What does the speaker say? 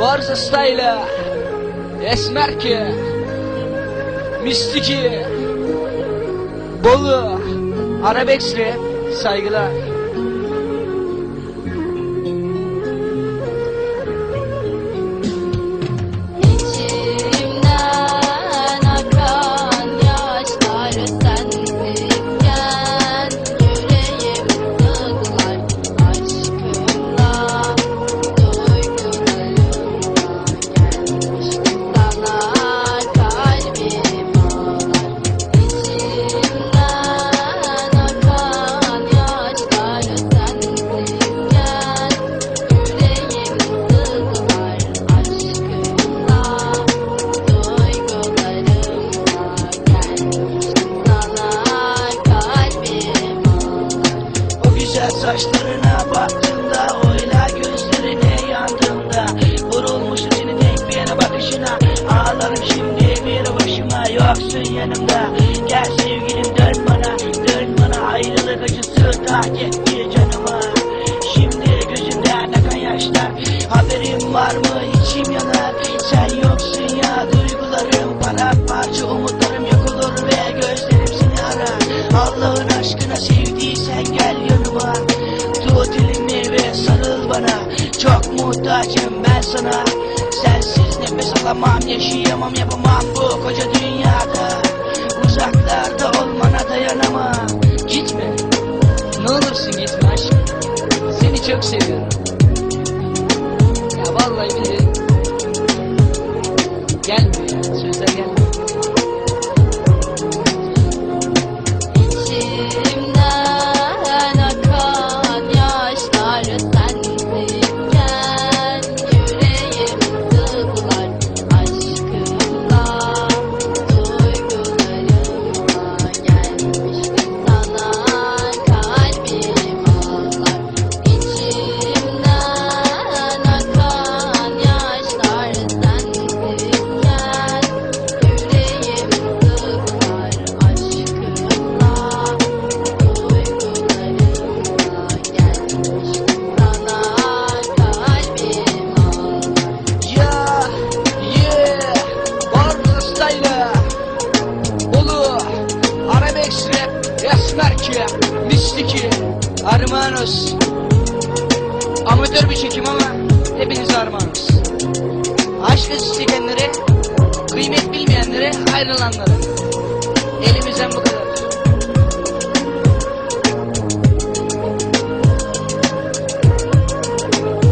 Barza Style Esmerki Mistiki Bolu Arabex Rap Saygılar güzel saçlarına baktığımda Oyla gözlerine yandığımda Vurulmuşum seni tek bir bakışına Ağlarım şimdi. Bir başıma Yoksun yanımda. Gel sevgilim dön bana Dön bana. Ayrılık acısı Tak etti canıma Şimdi gözümden akan yaşlar. Haberin var mı? İçim yanar. Sen yoksun ya duygularım Paramparça. Umutlarım yok olur Ve gözlerim seni arar. Allah'ın aşkına sevdiysen bana. Çok muhtacım ben sana. Sensiz nefes alamam yaşayamam yapamam. Bu koca dünyada Uzaklarda olmana dayanamam. Gitme. Ne olursun gitme aşkım. Seni çok seviyorum. Ya vallahi Mistiki Armanos Amatör bir çekim ama hepinize armağanız. Aşk acısı Kıymet bilmeyenlere ayrılanlara